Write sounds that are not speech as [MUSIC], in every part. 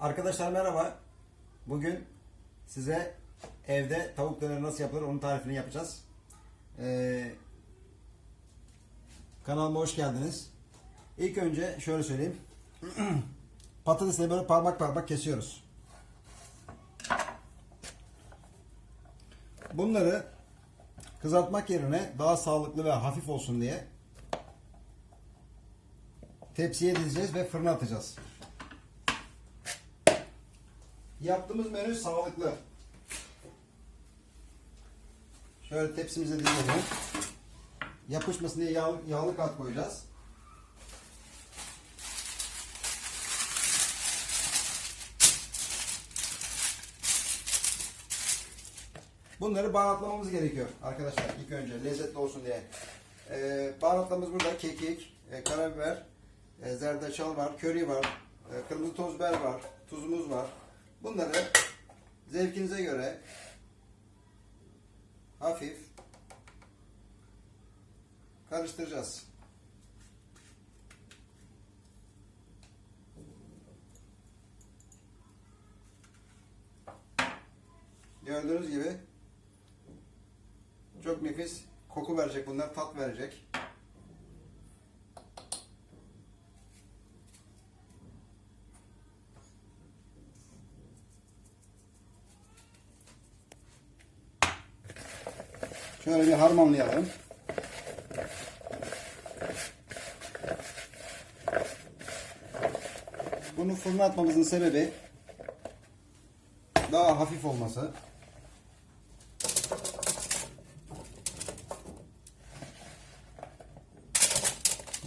Arkadaşlar merhaba. Bugün size evde tavuk döneri nasıl yapılır onun tarifini yapacağız. Ee, kanalıma hoş geldiniz. İlk önce şöyle söyleyeyim. [CLEARS THROAT] Patatesleri böyle parmak parmak kesiyoruz. Bunları kızartmak yerine daha sağlıklı ve hafif olsun diye tepsiye dizeceğiz ve fırına atacağız. Yaptığımız menü sağlıklı. Şöyle tepsimize dizelim. Yapışmasın diye yağ, yağlı kat koyacağız. Bunları baharatlamamız gerekiyor arkadaşlar ilk önce lezzetli olsun diye. Ee, baharatlarımız burada kekik, e, karabiber, e, zerdeçal var, köri var, e, kırmızı toz biber var, tuzumuz var. Bunları zevkinize göre hafif karıştıracağız. Gördüğünüz gibi çok nefis koku verecek bunlar, tat verecek. Şöyle bir harmanlayalım. Bunu fırına atmamızın sebebi daha hafif olması.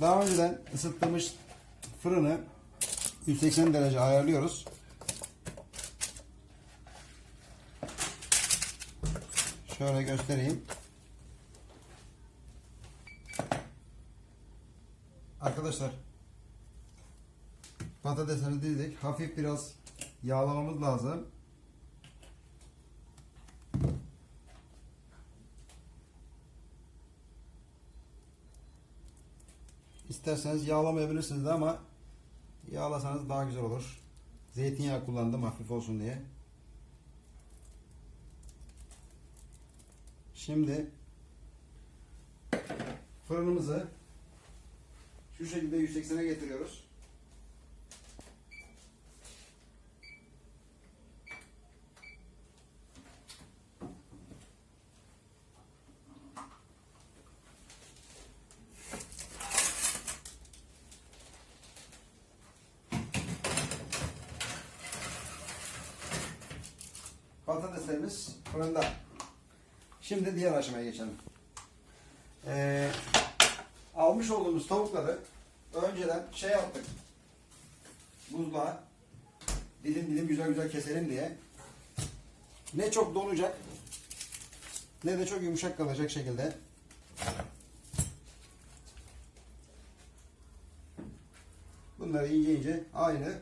Daha önceden ısıttığımız fırını 180 derece ayarlıyoruz. Şöyle göstereyim. Arkadaşlar patatesleri dizdik. Hafif biraz yağlamamız lazım. İsterseniz yağlamayabilirsiniz ama yağlasanız daha güzel olur. Zeytinyağı kullandım hafif olsun diye. Şimdi fırınımızı şu şekilde 180'e getiriyoruz. Patateslerimiz fırında. Şimdi diğer aşamaya geçelim. Ee, almış olduğumuz tavukları önceden şey yaptık. Buzluğa dilim dilim güzel güzel keselim diye. Ne çok donacak ne de çok yumuşak kalacak şekilde. Bunları ince ince aynı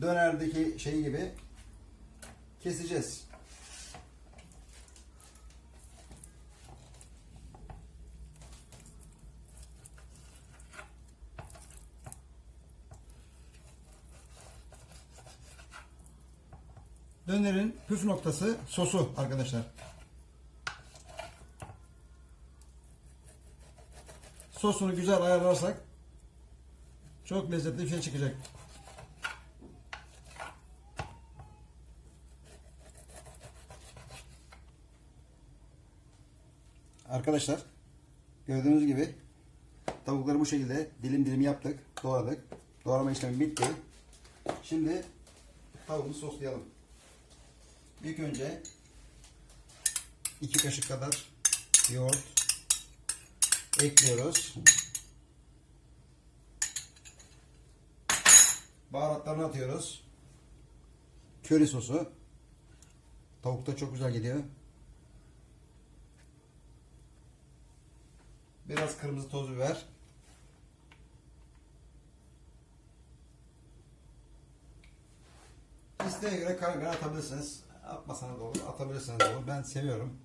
dönerdeki şey gibi keseceğiz. Dönerin püf noktası sosu arkadaşlar. Sosunu güzel ayarlarsak çok lezzetli bir şey çıkacak. Arkadaşlar gördüğünüz gibi tavukları bu şekilde dilim dilim yaptık, doğradık. Doğrama işlemi bitti. Şimdi tavuğumuzu soslayalım. İlk önce iki kaşık kadar yoğurt ekliyoruz. Baharatlarını atıyoruz. Köri sosu. Tavukta çok güzel gidiyor. Biraz kırmızı toz biber. İsteğe göre karabiber atabilirsiniz. Atmasanız da olur, atabilirsiniz de olur. Ben seviyorum.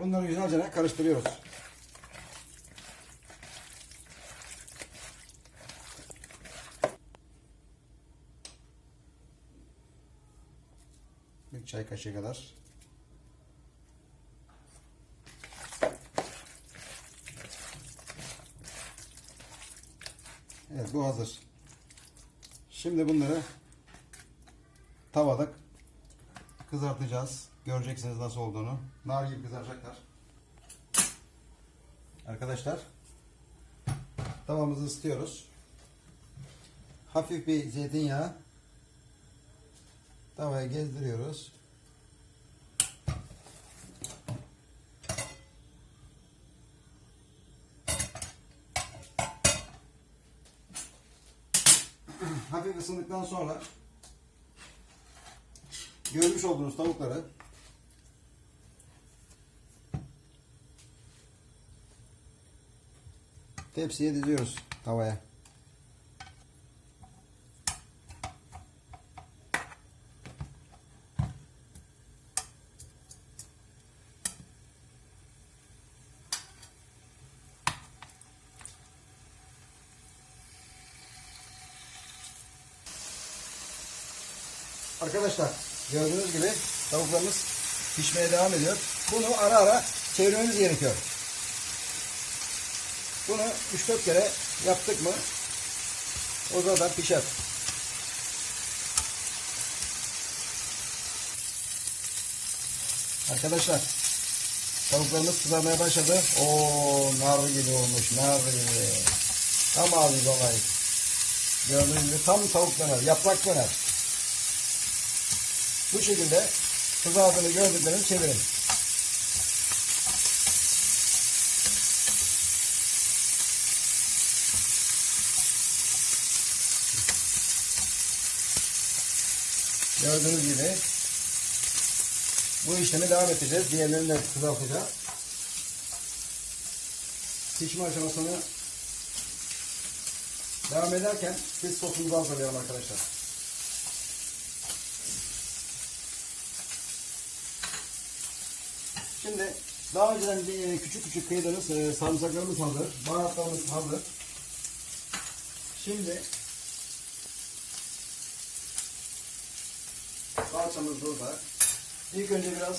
Bunları güzelce karıştırıyoruz. Bir çay kaşığı kadar kızartacağız. Göreceksiniz nasıl olduğunu. Nar gibi kızaracaklar. Arkadaşlar tavamızı ısıtıyoruz. Hafif bir zeytinyağı tavaya gezdiriyoruz. Hafif ısındıktan sonra görmüş olduğunuz tavukları tepsiye diziyoruz tavaya. Arkadaşlar gördüğünüz gibi tavuklarımız pişmeye devam ediyor. Bunu ara ara çevirmemiz gerekiyor. Bunu 3-4 kere yaptık mı o zaman pişer. Arkadaşlar tavuklarımız kızarmaya başladı. Oo nar gibi olmuş nar gibi. Tam ağzı olay. Gördüğünüz gibi tam tavuk döner, yaprak döner. Bu şekilde kızardığını gördüklerini çevirin. Gördüğünüz gibi bu işlemi devam edeceğiz. Diğerlerini de kızartacağız. Pişme aşamasını devam ederken biz sosumuzu hazırlayalım arkadaşlar. Şimdi daha önceden e, küçük küçük kıydığımız e, sarımsaklarımız hazır. Baharatlarımız hazır. Şimdi salçamız burada. İlk önce biraz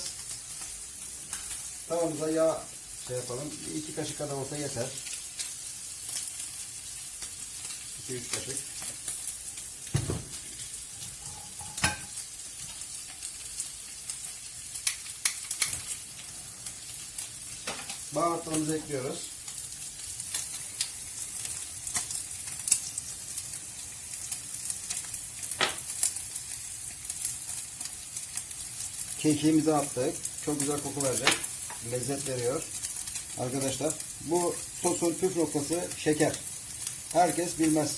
tavamıza yağ şey yapalım. Bir iki kaşık kadar olsa yeter. 2-3 kaşık. Baharatlarımızı ekliyoruz. Kekiğimizi attık. Çok güzel koku verecek. Lezzet veriyor. Arkadaşlar bu sosun püf noktası şeker. Herkes bilmez.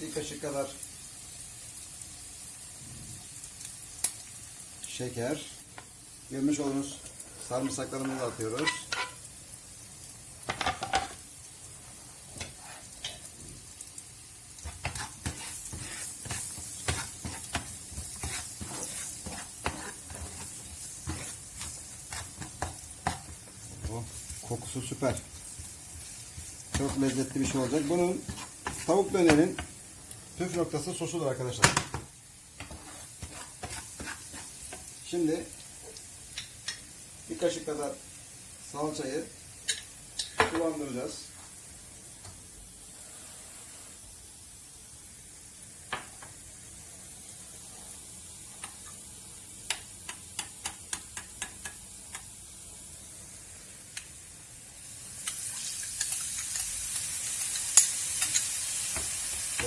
Bir kaşık kadar şeker. Görmüş olduğunuz sarımsaklarımızı atıyoruz. Oh, kokusu süper. Çok lezzetli bir şey olacak. Bunun tavuk dönerin püf noktası sosudur arkadaşlar. Şimdi bir kaşık kadar salçayı sulandıracağız.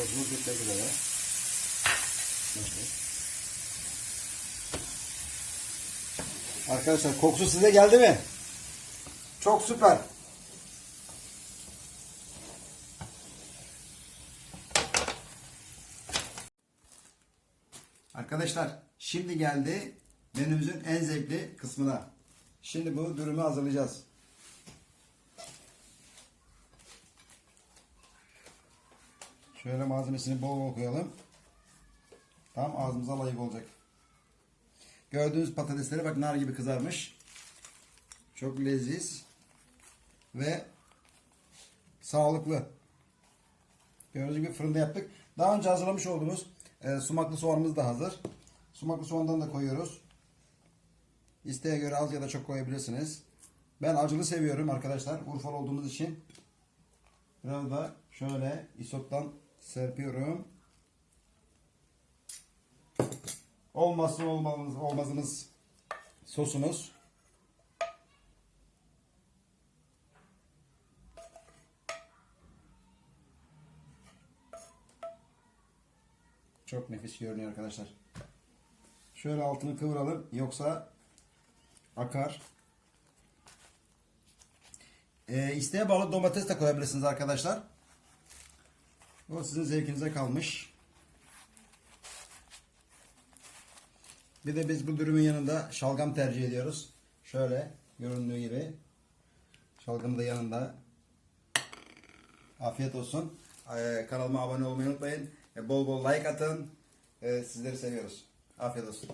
Sosumuz bitmek üzere. Arkadaşlar kokusu size geldi mi? Çok süper. Arkadaşlar şimdi geldi menümüzün en zevkli kısmına. Şimdi bu dürümü hazırlayacağız. Şöyle malzemesini bol bol koyalım. Tam ağzımıza layık olacak. Gördüğünüz patatesleri bak nar gibi kızarmış. Çok leziz ve sağlıklı. Gördüğünüz gibi fırında yaptık. Daha önce hazırlamış olduğumuz e, sumaklı soğanımız da hazır. Sumaklı soğandan da koyuyoruz. İsteğe göre az ya da çok koyabilirsiniz. Ben acılı seviyorum arkadaşlar. Urfalı olduğumuz için. Biraz da şöyle isottan serpiyorum. Olmazsa olmazımız, olmazımız sosumuz. Çok nefis görünüyor arkadaşlar. Şöyle altını kıvıralım yoksa akar. Ee, isteğe bağlı domates de koyabilirsiniz arkadaşlar. O sizin zevkinize kalmış. Bir de biz bu dürümün yanında şalgam tercih ediyoruz. Şöyle göründüğü gibi. Şalgamı da yanında. Afiyet olsun. Ee, kanalıma abone olmayı unutmayın. Ee, bol bol like atın. Ee, sizleri seviyoruz. Afiyet olsun.